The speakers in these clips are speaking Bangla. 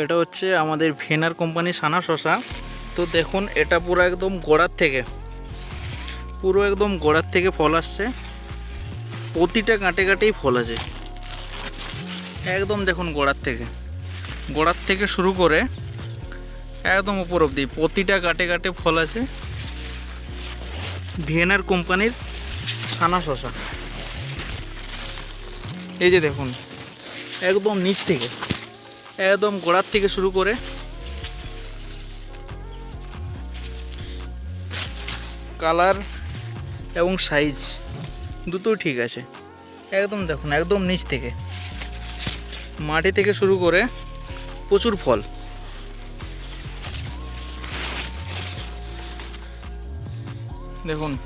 এটা হচ্ছে আমাদের ভেনার কোম্পানির সানা শশা। তো দেখুন, এটা পুরো একদম গোড়ার থেকে। পুরো একদম গোড়ার থেকে ফল আসছে। প্রতিটা কাঁটে কাঁটেই ফল আছে। একদম দেখুন গোড়ার থেকে। গোড়ার থেকে শুরু করে একদম উপর অবধি প্রতিটা কাটে কাটে ফল আছে ভিয়েনার কোম্পানির সানা শশা। এই যে দেখুন, একদম নিচ থেকে। একদম গোড়ার থেকে শুরু করে কালার এবং সাইজ দুটোই ঠিক আছে। একদম দেখুন, একদম নিচ থেকে। মাটি থেকে শুরু করে প্রচুর ফল। দেখুন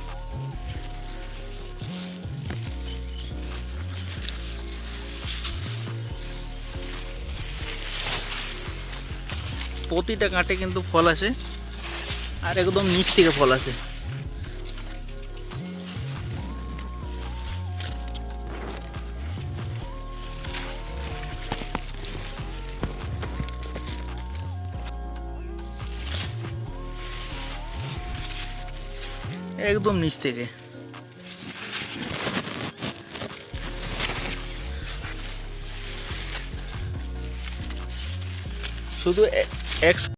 প্রতিটা কাঁটে কিন্তু ফল আছে আর একদম নিচ থেকে ফল আছে একদম নিচ থেকে। শুধু এক